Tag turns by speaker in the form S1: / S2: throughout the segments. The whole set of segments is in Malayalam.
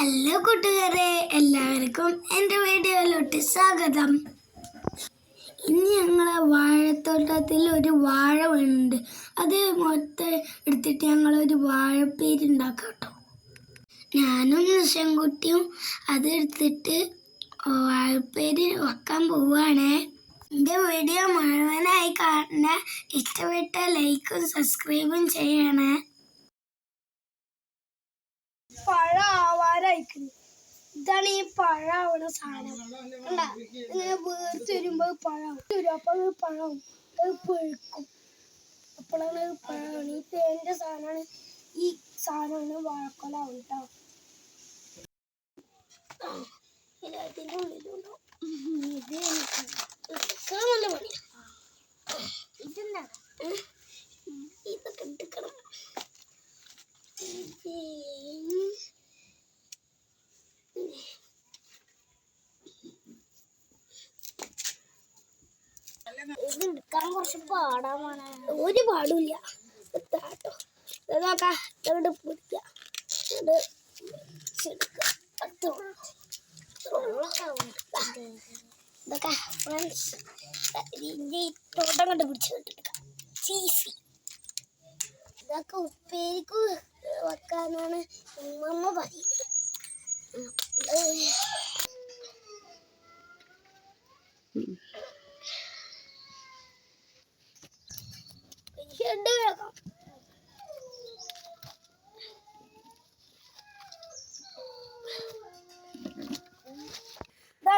S1: ഹലോ കൂട്ടുകാരെ എല്ലാവർക്കും എന്റെ വീഡിയോയിലോട്ട് സ്വാഗതം. ഇന്ന് ഞങ്ങളെ വാഴത്തോട്ടത്തിൽ ഒരു വാഴ വീണുണ്ട് അത് മൊത്തം എടുത്തിട്ട് ഞങ്ങൾ ഒരു വാഴപ്പേര് ഉണ്ടാക്കാം കേട്ടോ ഞാനും നിശൻകുട്ടിയും അതെടുത്തിട്ട് വാഴപ്പേര് വെക്കാൻ പോവുകയാണേ എന്റെ വീഡിയോ മുഴുവനായി കാണാൻ ഇഷ്ടപ്പെട്ട ലൈക്കും സബ്സ്ക്രൈബും ചെയ്യണേ. ആവാനായിക്കുന്നു ഇതാണ് ഈ പഴാവണ സാധനം. ഇങ്ങനെ വേർത്ത് വരുമ്പോ പഴം വരും. അപ്പൊ അത് പഴം അത് പഴുക്കും. അപ്പോഴാണ് അത് പഴമാണ് ഈ തേന്റെ സാധനമാണ് ഈ സാധനമാണ് വാഴക്കൊലാവും കേട്ടോ. ഇതിന്റെ ഉള്ളിലുണ്ടോ ഇത് ഇതൊക്കെ എടുക്കണം ഇത് ഇത് എടുക്കാൻ കുറച്ച് പാടാമാണ് ഒരു പാടില്ല കേട്ടോ ഇത് നോക്കാം. പിടിക്കുക. ഇതൊക്കെ ഫ്രണ്ട്സ് ഇതിന്റെ ഈ തോട്ടം കൊണ്ട് പിടിച്ച് കിട്ടിയെടുക്കാം ചീസി ഇതൊക്കെ ഉപ്പേരിക്ക് വെക്കാനാണ് ഉമ്മമ്മ പറയുന്നത്. ഉം.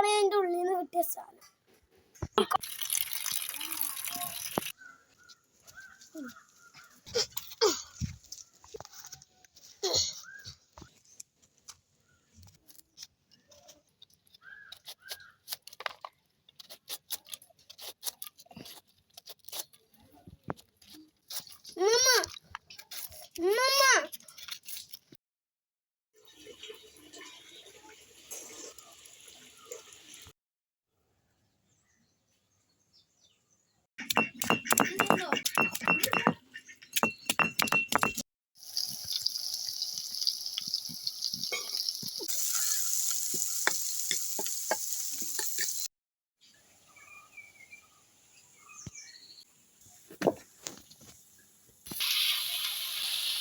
S1: ഇതാണ് എന്റെ ഉള്ളിൽ നിന്ന് കിട്ടിയ സാധനം.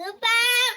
S1: Super!